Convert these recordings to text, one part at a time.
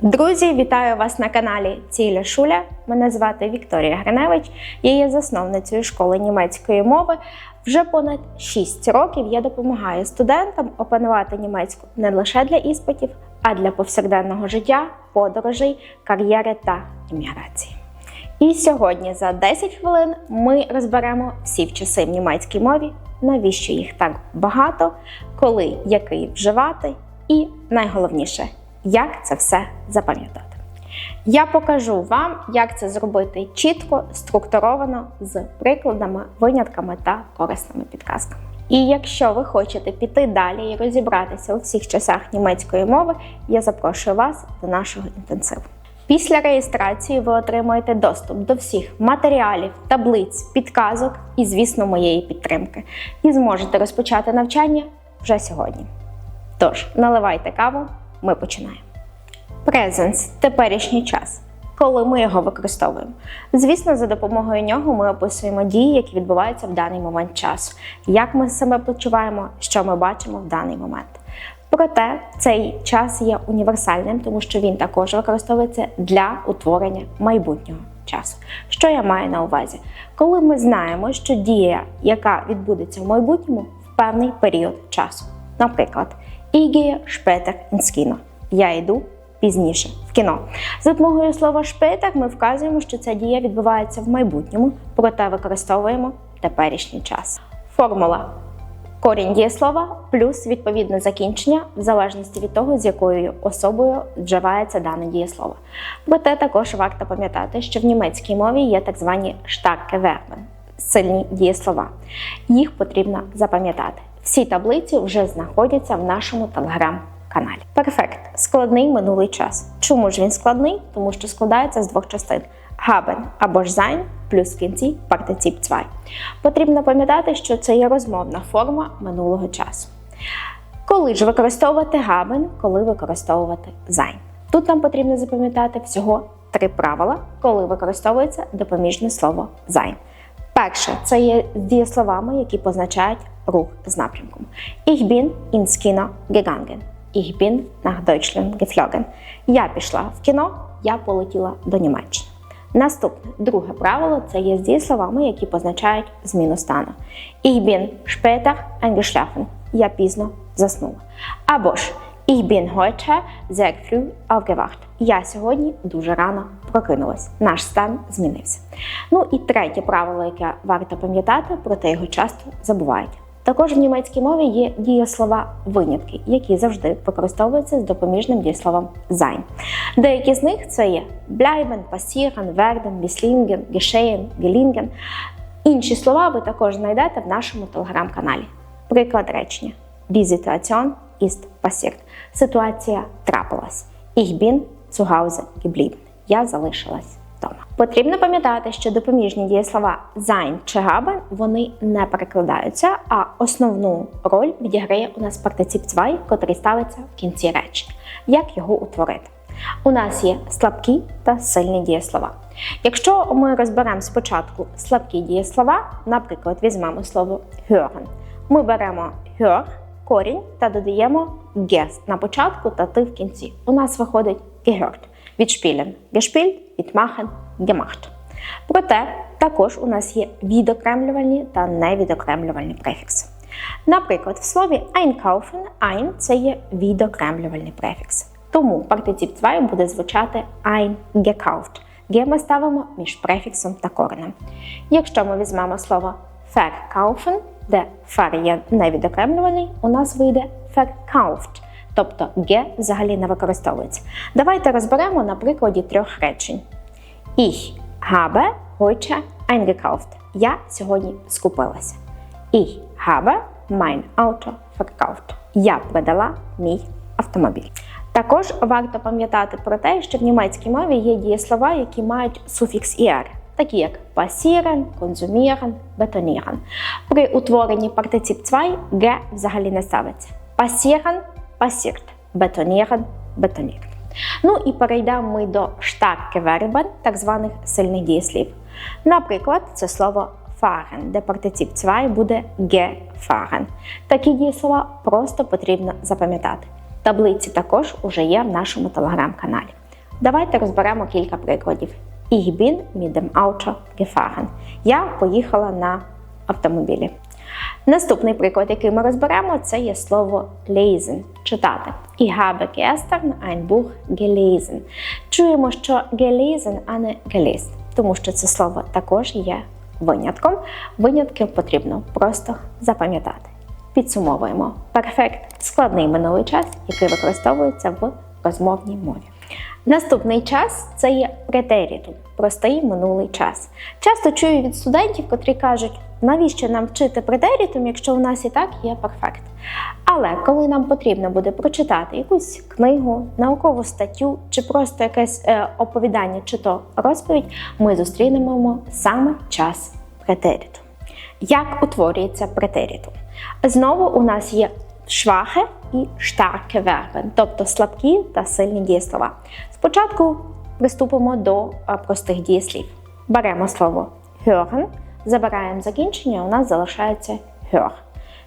Друзі, вітаю вас на каналі Ціля Шуля. Мене звати Вікторія Гриневич. Я є засновницею школи німецької мови. Вже понад 6 років я допомагаю студентам опанувати німецьку не лише для іспитів, а для повсякденного життя, подорожей, кар'єри та імміграції. І сьогодні за 10 хвилин ми розберемо всі вчаси в німецькій мові, навіщо їх так багато, коли який вживати, і найголовніше, як це все запам'ятати. Я покажу вам, як це зробити чітко, структуровано з прикладами, винятками та корисними підказками. І якщо ви хочете піти далі і розібратися у всіх часах німецької мови, я запрошую вас до нашого інтенсиву. Після реєстрації ви отримуєте доступ до всіх матеріалів, таблиць, підказок і, звісно, моєї підтримки. І зможете розпочати навчання вже сьогодні. Тож, наливайте каву, ми починаємо. Presence – теперішній час. Коли ми його використовуємо. Звісно, за допомогою нього ми описуємо дії, які відбуваються в даний момент часу, як ми себе почуваємо, що ми бачимо в даний момент. Проте цей час є універсальним, тому що він також використовується для утворення майбутнього часу. Що я маю на увазі? Коли ми знаємо, що дія, яка відбудеться в майбутньому, в певний період часу. Наприклад, «Ich gehe später ins Kino» – я йду пізніше в кіно. За допомогою слова «später» ми вказуємо, що ця дія відбувається в майбутньому, проте використовуємо теперішній час. Формула корінь дієслова плюс відповідне закінчення в залежності від того, з якою особою вживається дане дієслово. Проте також варто пам'ятати, що в німецькій мові є так звані starke Verben – сильні дієслова. Їх потрібно запам'ятати. Всі таблиці вже знаходяться в нашому телеграм-каналі. Перфект складний минулий час. Чому ж він складний? Тому що складається з двох частин: haben або ж sein плюс в кінці партицип 2. Потрібно пам'ятати, що це є розмовна форма минулого часу. Коли ж використовувати haben, коли використовувати sein? Тут нам потрібно запам'ятати всього три правила, коли використовується допоміжне слово sein. Перше, це є дієсловами, які позначають рух з напрямком. Ich bin ins Kino gegangen. Ich bin nach Deutschland geflogen. Я пішла в кіно, я полетіла до Німеччини. Наступне друге правило це є з дієсловами, які позначають зміну стану. Ich bin später eingeschlafen. Я пізно заснула. Або ж Ich bin heute sehr früh aufgewacht. Я сьогодні дуже рано прокинулась. Наш стан змінився. Ну і третє правило, яке варто пам'ятати, проте його часто забувають. Також в німецькій мові є дієслова винятки, які завжди використовуються з допоміжним дієсловом sein. Деякі з них це є bleiben, passieren, werden, misslingen, geschehen, gelingen. Інші слова ви також знайдете в нашому телеграм-каналі. Приклад речення: Die Situation ist passiert. Ситуація трапилась. Ich bin zu Hause geblieben. Я залишилась. Потрібно пам'ятати, що допоміжні дієслова sein чи haben вони не перекладаються, а основну роль відіграє у нас партицип 2, котрий ставиться в кінці речення. Як його утворити? У нас є слабкі та сильні дієслова. Якщо ми розберемо спочатку слабкі дієслова, наприклад, візьмемо слово hören. Ми беремо hör, корінь та додаємо ges на початку та ти в кінці. У нас виходить gehört. Від spielen – gespielt, від machen – gemacht. Проте також у нас є відокремлювальні та невідокремлювальні префікси. Наприклад, в слові einkaufen ein – це є відокремлювальний префікс. Тому партицип 2 буде звучати eingekauft. Ге ми ставимо між префіксом та коренем. Якщо ми візьмемо слово verkaufen, де фер є невідокремлюваний, у нас вийде verkauft, тобто ге взагалі не використовується. Давайте розберемо на прикладі трьох речень. Ich habe heute eingekauft. Я сьогодні скупилася. Ich habe mein Auto verkauft. Я продала мій автомобіль. Також варто пам'ятати про те, що в німецькій мові є дієслова, які мають суфікс «er», такі як passieren, konsumieren, betonieren. При утворенні партицип 2 «г» взагалі не ставиться. Passieren – passiert, betonieren – betoniert. Ну і перейдемо ми до starke Verben, так званих сильних дієслів. Наприклад, це слово fahren, де партицип 2 буде gefahren. Такі дієслова просто потрібно запам'ятати. Таблиці також уже є в нашому телеграм-каналі. Давайте розберемо кілька прикладів. Ich bin mit dem Auto gefahren. Я поїхала на автомобілі. Наступний приклад, який ми розберемо, це є слово lesen – читати. Ich habe gestern ein Buch gelesen. Чуємо, що gelesen, а не gelesen, тому що це слово також є винятком. Винятки потрібно просто запам'ятати. Підсумовуємо. Перфект складний минулий час, який використовується в розмовній мові. Наступний час це є претерітум, простий минулий час. Часто чую від студентів, котрі кажуть, навіщо нам вчити претерітум, якщо у нас і так є перфект. Але коли нам потрібно буде прочитати якусь книгу, наукову статтю чи просто якесь е, оповідання чи то розповідь, ми зустрінемо саме час претеріту. Як утворюється претерітум? Знову у нас є швахе і starke Verben, тобто слабкі та сильні дієслова. Спочатку приступимо до простих дієслів. Беремо слово hören, забираємо закінчення, у нас залишається hör.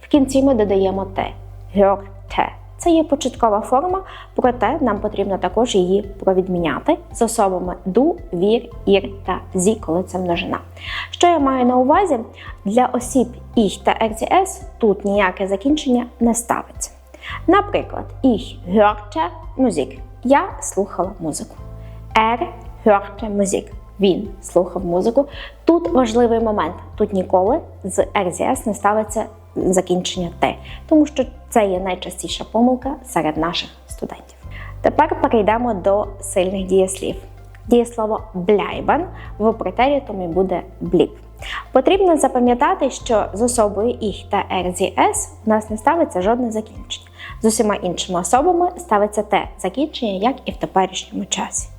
В кінці ми додаємо те hörte. Це є початкова форма, проте нам потрібно також її провідміняти з особами ду, вір, ір та зі, коли це множина. Що я маю на увазі? Для осіб «ich» та «rcs» тут ніяке закінчення не ставиться. Наприклад, «ich hörte Musik» – я слухала музику. «Er hörte Musik» – він слухав музику. Тут важливий момент. Тут ніколи з «rcs» не ставиться закінчення Т, тому що це є найчастіша помилка серед наших студентів. Тепер перейдемо до сильних дієслів. Дієслово bleiben в претерітумі буде бліп. Потрібно запам'ятати, що з особою «ich» та «rcs» у нас не ставиться жодне закінчення. З усіма іншими особами ставиться те закінчення, як і в теперішньому часі.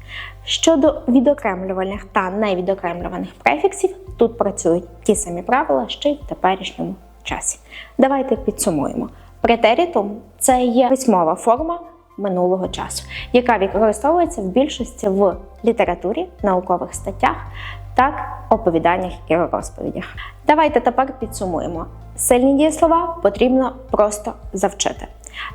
Щодо відокремлювальних та невідокремлюваних префіксів, тут працюють ті самі правила, що й в теперішньому часі. Давайте підсумуємо. Претерітум це є письмова форма минулого часу, яка використовується в більшості в літературі, наукових статтях та оповіданнях і розповідях. Давайте тепер підсумуємо. Сильні дієслова потрібно просто завчити.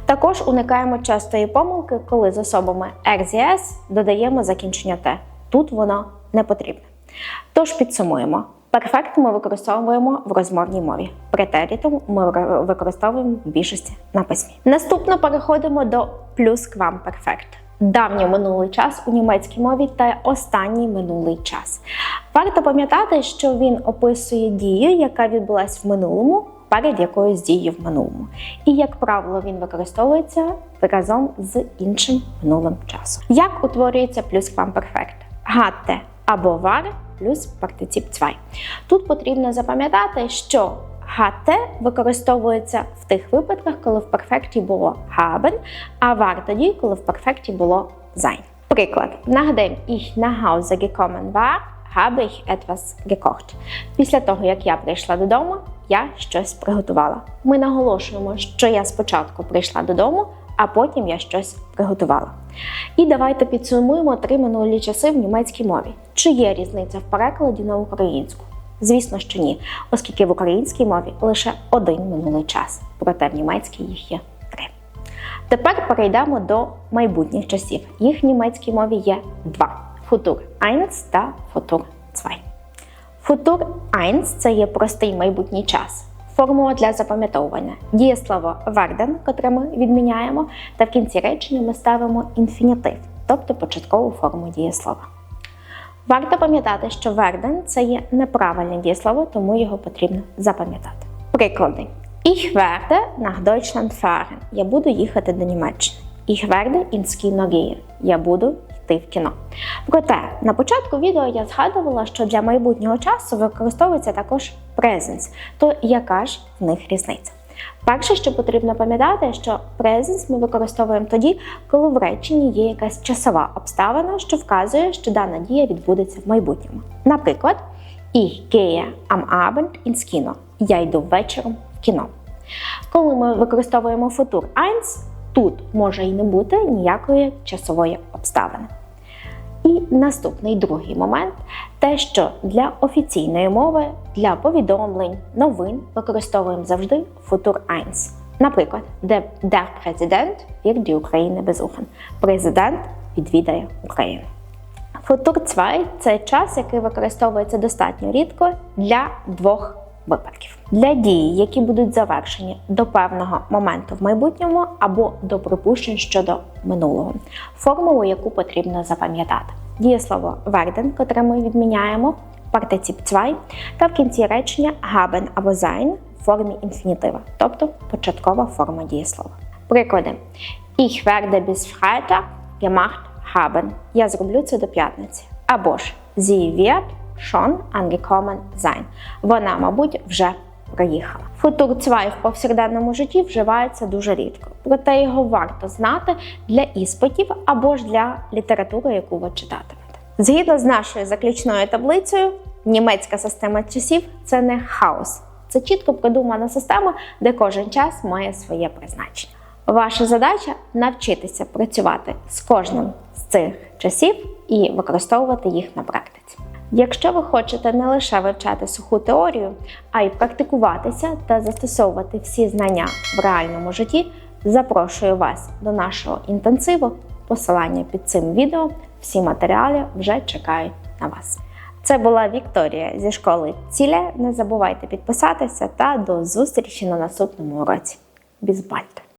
Також уникаємо частої помилки, коли з особами RZS додаємо закінчення Т. Тут воно не потрібне. Тож підсумуємо. Перфект ми використовуємо в розмовній мові. Претерітум ми використовуємо в більшості на письмі. Наступно переходимо до плюсквамперфект. Давній минулий час у німецькій мові та останній минулий час. Варто пам'ятати, що він описує дію, яка відбулась в минулому, перед якоюсь дією в минулому. І, як правило, він використовується разом з іншим минулим часом. Як утворюється плюс плюсквамперфект? Гатте або варе плюс партицип 2. Тут потрібно запам'ятати, що ГТ використовується в тих випадках, коли в перфекті було haben, а war тоді, коли в перфекті було sein. Приклад, nachdem ich nach Hause gekommen war, habe ich etwas gekocht. Після того, як я прийшла додому, я щось приготувала. Ми наголошуємо, що я спочатку прийшла додому, а потім я щось приготувала. І давайте підсумуємо три минулі часи в німецькій мові. Чи є різниця в перекладі на українську? Звісно, що ні, оскільки в українській мові лише один минулий час, проте в німецькій їх є три. Тепер перейдемо до майбутніх часів. Їх в німецькій мові є два: футур 1 та футур 2. Футур 1 – це є простий майбутній час. Формула для запам'ятовування дієслово werden, котре ми відміняємо, та в кінці речення ми ставимо інфінітив, тобто початкову форму дієслова. Варто пам'ятати, що werden – це є неправильне дієслово, тому його потрібно запам'ятати. Приклади. Ich werde nach Deutschland fahren. Я буду їхати до Німеччини. Ich werde ins Kino gehen. Я буду йти в кіно. Проте на початку відео я згадувала, що для майбутнього часу використовується також presence. То яка ж в них різниця? Перше, що потрібно пам'ятати, що presence ми використовуємо тоді, коли в реченні є якась часова обставина, що вказує, що дана дія відбудеться в майбутньому. Наприклад, Ich gehe am Abend ins Kino. Я йду вечором в кіно. Коли ми використовуємо футур 1, тут може і не бути ніякої часової обставини. І наступний другий момент те, що для офіційної мови, для повідомлень, новин використовуємо завжди футур 1. Наприклад, де der Präsident wird die Ukraine besuchen. Президент відвідає Україну. Футур 2 – це час, який використовується достатньо рідко для двох випадків: для дій, які будуть завершені до певного моменту в майбутньому або до припущень щодо минулого, формулу, яку потрібно запам'ятати. Дієслово werden, котре ми відміняємо, партицип 2, та в кінці речення haben або sein в формі інфінітива, тобто початкова форма дієслова. Приклади: Ich werde bis Freitag gemacht haben. Я зроблю це до п'ятниці. Або ж Sie wird schon angekommen sein. Вона, мабуть, вже приїхала. Футур 2 в повсякденному житті вживається дуже рідко, проте його варто знати для іспитів або ж для літератури, яку ви читатимете. Згідно з нашою заключною таблицею, німецька система часів це не хаос, це чітко продумана система, де кожен час має своє призначення. Ваша задача навчитися працювати з кожним з цих часів і використовувати їх на практиці. Якщо ви хочете не лише вивчати суху теорію, а й практикуватися та застосовувати всі знання в реальному житті, запрошую вас до нашого інтенсиву. Посилання під цим відео. Всі матеріали вже чекають на вас. Це була Вікторія зі школи Ціле. Не забувайте підписатися та до зустрічі на наступному уроці. Бізбальте!